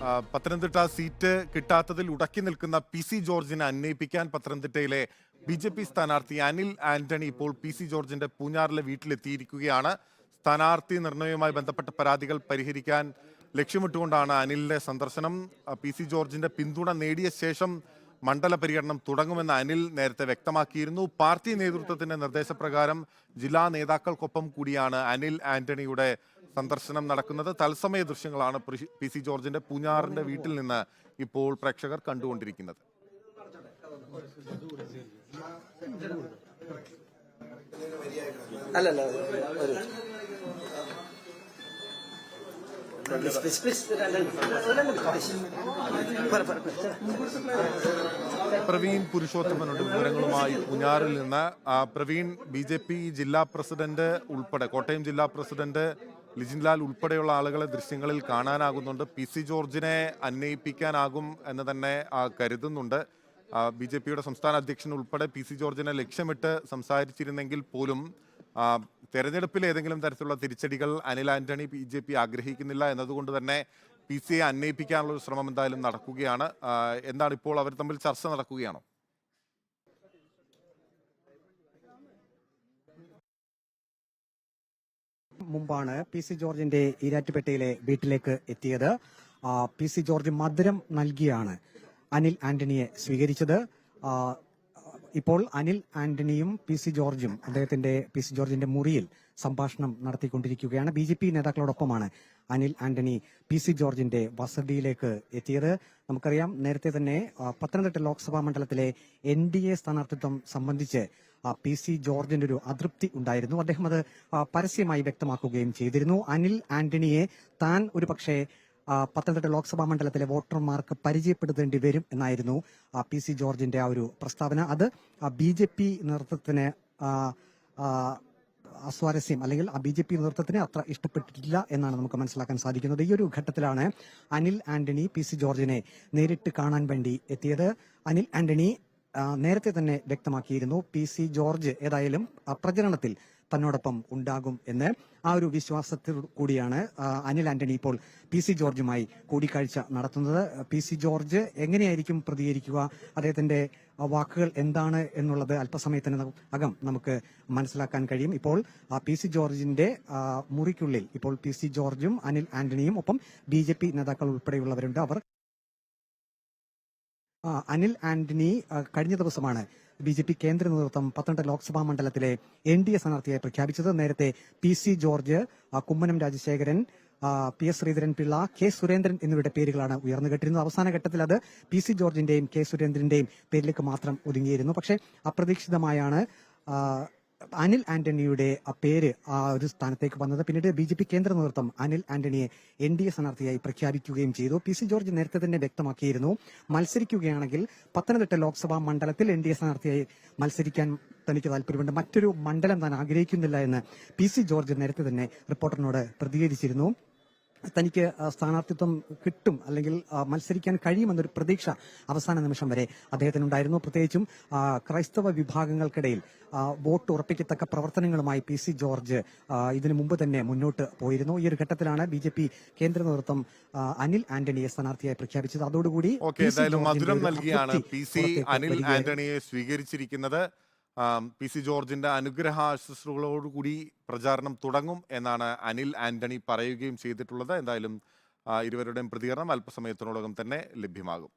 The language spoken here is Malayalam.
പത്തനംതിട്ട സീറ്റ് കിട്ടാത്തതിൽ ഉടക്കി നിൽക്കുന്ന പി സി ജോർജിനെ അന്വയിപ്പിക്കാൻ പത്തനംതിട്ടയിലെ ബി ജെ പി സ്ഥാനാർത്ഥി അനിൽ ആന്റണി ഇപ്പോൾ പി സി ജോർജിന്റെ പൂഞ്ഞാറിലെ വീട്ടിലെത്തിയിരിക്കുകയാണ്. സ്ഥാനാർത്ഥി നിർണയവുമായി ബന്ധപ്പെട്ട പരാതികൾ പരിഹരിക്കാൻ ലക്ഷ്യമിട്ടുകൊണ്ടാണ് അനിലിന്റെ സന്ദർശനം. പി സി ജോർജിന്റെ പിന്തുണ നേടിയ ശേഷം മണ്ഡല പര്യടനം തുടങ്ങുമെന്ന് അനിൽ നേരത്തെ വ്യക്തമാക്കിയിരുന്നു. പാർട്ടി നേതൃത്വത്തിന്റെ നിർദ്ദേശപ്രകാരം ജില്ലാ നേതാക്കൾക്കൊപ്പം കൂടിയാണ് അനിൽ ആന്റണിയുടെ സന്ദർശനം നടക്കുന്നത്. തത്സമയ ദൃശ്യങ്ങളാണ് പി സി ജോർജിന്റെ പൂഞ്ഞാറിന്റെ വീട്ടിൽ നിന്ന് ഇപ്പോൾ പ്രേക്ഷകർ കണ്ടുകൊണ്ടിരിക്കുന്നത്. അല്ലല്ല പ്രവീൺ പുരുഷോത്തമനുണ്ട് വിവരങ്ങളുമായി പുഞ്ഞാറിൽ നിന്ന് പ്രവീൺ ബി ജെ പി ജില്ലാ പ്രസിഡന്റ് ഉൾപ്പെടെ കോട്ടയം ജില്ലാ പ്രസിഡന്റ് ലിജിൻലാൽ ഉൾപ്പെടെയുള്ള ആളുകളെ ദൃശ്യങ്ങളിൽ കാണാനാകുന്നുണ്ട്. പി സി ജോർജിനെ അന്വയിപ്പിക്കാനാകും എന്ന് തന്നെ കരുതുന്നുണ്ട്. ബി ജെ പിയുടെ സംസ്ഥാന അധ്യക്ഷൻ ഉൾപ്പെടെ പി സി ജോർജിനെ ലക്ഷ്യമിട്ട് സംസാരിച്ചിരുന്നെങ്കിൽ പോലും തെരഞ്ഞെടുപ്പിൽ ഏതെങ്കിലും തരത്തിലുള്ള തിരിച്ചടികൾ Anil Antony B J P ആഗ്രഹിക്കുന്നില്ല എന്നതുകൊണ്ട് തന്നെ പി സിയെ അന്വയിപ്പിക്കാനുള്ള ഒരു ശ്രമം എന്തായാലും നടക്കുകയാണ്. എന്താണ് ഇപ്പോൾ അവർ തമ്മിൽ ചർച്ച നടക്കുകയാണോ? മുമ്പാണ് പി സി ജോർജിന്റെ ഈരാറ്റുപേട്ടയിലെ വീട്ടിലേക്ക് എത്തിയത്. പി സി ജോർജ് മധുരം നൽകിയാണ് അനിൽ ആന്റണിയെ സ്വീകരിച്ചത്. ഇപ്പോൾ അനിൽ ആന്റണിയും പി സി ജോർജും അദ്ദേഹത്തിന്റെ പി സി ജോർജിന്റെ മുറിയിൽ സംഭാഷണം നടത്തിക്കൊണ്ടിരിക്കുകയാണ്. ബി ജെ പി നേതാക്കളോടൊപ്പമാണ് അനിൽ ആന്റണി പി സി ജോർജിന്റെ വസതിയിലേക്ക് എത്തിയത്. നമുക്കറിയാം നേരത്തെ തന്നെ പത്തനംതിട്ട ലോക്സഭാ മണ്ഡലത്തിലെ എൻ ഡി എ സ്ഥാനാർത്ഥിത്വം സംബന്ധിച്ച് പി സി ജോർജിന്റെ ഒരു അതൃപ്തി ഉണ്ടായിരുന്നു. അദ്ദേഹം അത് പരസ്യമായി വ്യക്തമാക്കുകയും ചെയ്തിരുന്നു. അനിൽ ആന്റണിയെ താൻ ഒരു പക്ഷേ പത്തനംതിട്ട ലോക്സഭാ മണ്ഡലത്തിലെ വോട്ടർമാർക്ക് പരിചയപ്പെടുത്തേണ്ടി വരും എന്നായിരുന്നു പി സി ജോർജിന്റെ ആ ഒരു പ്രസ്താവന. അത് ബി ജെ പി നേതൃത്വത്തിന് അസ്വാരസ്യം അല്ലെങ്കിൽ ആ ബി ജെ പി നേതൃത്വത്തിന് അത്ര ഇഷ്ടപ്പെട്ടിട്ടില്ല എന്നാണ് നമുക്ക് മനസ്സിലാക്കാൻ സാധിക്കുന്നത്. ഈ ഒരു ഘട്ടത്തിലാണ് അനിൽ ആന്റണി പി സി ജോർജിനെ നേരിട്ട് കാണാൻ വേണ്ടി എത്തിയത്. അനിൽ ആന്റണി നേരത്തെ തന്നെ വ്യക്തമാക്കിയിരുന്നു പി സി ജോർജ് ഏതായാലും പ്രചരണത്തിൽ തന്നോടൊപ്പം ഉണ്ടാകും എന്ന് ആ ഒരു വിശ്വാസത്തിൽ കൂടിയാണ് അനിൽ ആന്റണി ഇപ്പോൾ പി സി ജോർജുമായി കൂടിക്കാഴ്ച നടത്തുന്നത്. പി സി ജോർജ് എങ്ങനെയായിരിക്കും പ്രതികരിക്കുക? അദ്ദേഹത്തിന്റെ വാക്കുകൾ എന്താണ് എന്നുള്ളത് അല്പസമയത്തിന് അകം നമുക്ക് മനസ്സിലാക്കാൻ കഴിയും. ഇപ്പോൾ പി സി ജോർജിന്റെ മുറിക്കുള്ളിൽ ഇപ്പോൾ പി സി ജോർജും അനിൽ ആന്റണിയും ഒപ്പം ബി ജെ പി നേതാക്കൾ ഉൾപ്പെടെയുള്ളവരുണ്ട്. അവർ അനിൽ ആന്റണി കഴിഞ്ഞ ദിവസമാണ് ബി ജെ പി കേന്ദ്ര നേതൃത്വം പത്തനംതിട്ട ലോക്സഭാ മണ്ഡലത്തിലെ എൻ ഡി എ സ്ഥാനാർത്ഥിയായി പ്രഖ്യാപിച്ചത്. നേരത്തെ P C George Kummanam Rajasekharan P S Sreedharan Pillai K Surendran എന്നിവരുടെ പേരുകളാണ് ഉയർന്നു കേട്ടിരുന്നത്. അവസാന ഘട്ടത്തിൽ അത് പി സി ജോർജിന്റെയും കെ സുരേന്ദ്രന്റെയും പേരിലേക്ക് മാത്രം ഒതുങ്ങിയിരുന്നു. പക്ഷേ അപ്രതീക്ഷിതമായാണ് അനിൽ ആന്റണിയുടെ പേര് ആ ഒരു സ്ഥാനത്തേക്ക് വന്നത്. പിന്നീട് ബി ജെ പി കേന്ദ്ര നേതൃത്വം അനിൽ ആന്റണിയെ എൻ ഡി എ സ്ഥാനാർത്ഥിയായി പ്രഖ്യാപിക്കുകയും ചെയ്തു. പി സി ജോർജ് നേരത്തെ തന്നെ വ്യക്തമാക്കിയിരുന്നു. മത്സരിക്കുകയാണെങ്കിൽ പത്തനംതിട്ട ലോക്സഭാ മണ്ഡലത്തിൽ എൻ ഡി എ സ്ഥാനാർത്ഥിയായി മത്സരിക്കാൻ തനിക്ക് താല്പര്യമുണ്ട് മറ്റൊരു മണ്ഡലം താൻ ആഗ്രഹിക്കുന്നില്ല എന്ന് പി സി ജോർജ് നേരത്തെ തന്നെ റിപ്പോർട്ടറിനോട് പ്രതികരിച്ചിരുന്നു. തനിക്ക് സ്ഥാനാർത്ഥിത്വം കിട്ടും അല്ലെങ്കിൽ മത്സരിക്കാൻ കഴിയുമെന്നൊരു പ്രതീക്ഷ അവസാന നിമിഷം വരെ അദ്ദേഹത്തിനുണ്ടായിരുന്നു. പ്രത്യേകിച്ചും ക്രൈസ്തവ വിഭാഗങ്ങൾക്കിടയിൽ വോട്ട് ഉറപ്പിക്കത്തക്ക പ്രവർത്തനങ്ങളുമായി പി സി ജോർജ് ഇതിനു മുമ്പ് തന്നെ മുന്നോട്ട് പോയിരുന്നു. ഈ ഒരു ഘട്ടത്തിലാണ് ബി ജെ പി കേന്ദ്ര നേതൃത്വം അനിൽ ആന്റണിയെ സ്ഥാനാർത്ഥിയായി പ്രഖ്യാപിച്ചത്. അതോടുകൂടി മധുരം ഒരു നൽകിയാണ്. P C Anil. ആന്റണിയെ സ്വീകരിച്ചിരിക്കുന്നത്. പി സി ജോർജിന്റെ അനുഗ്രഹാശുശ്രൂകളോടുകൂടി പ്രചാരണം തുടങ്ങും എന്നാണ് അനിൽ ആന്റണി പറയുകയും ചെയ്തിട്ടുള്ളത്. എന്തായാലും ഇരുവരുടെയും പ്രതികരണം അല്പസമയത്തിനോടകം തന്നെ ലഭ്യമാകും.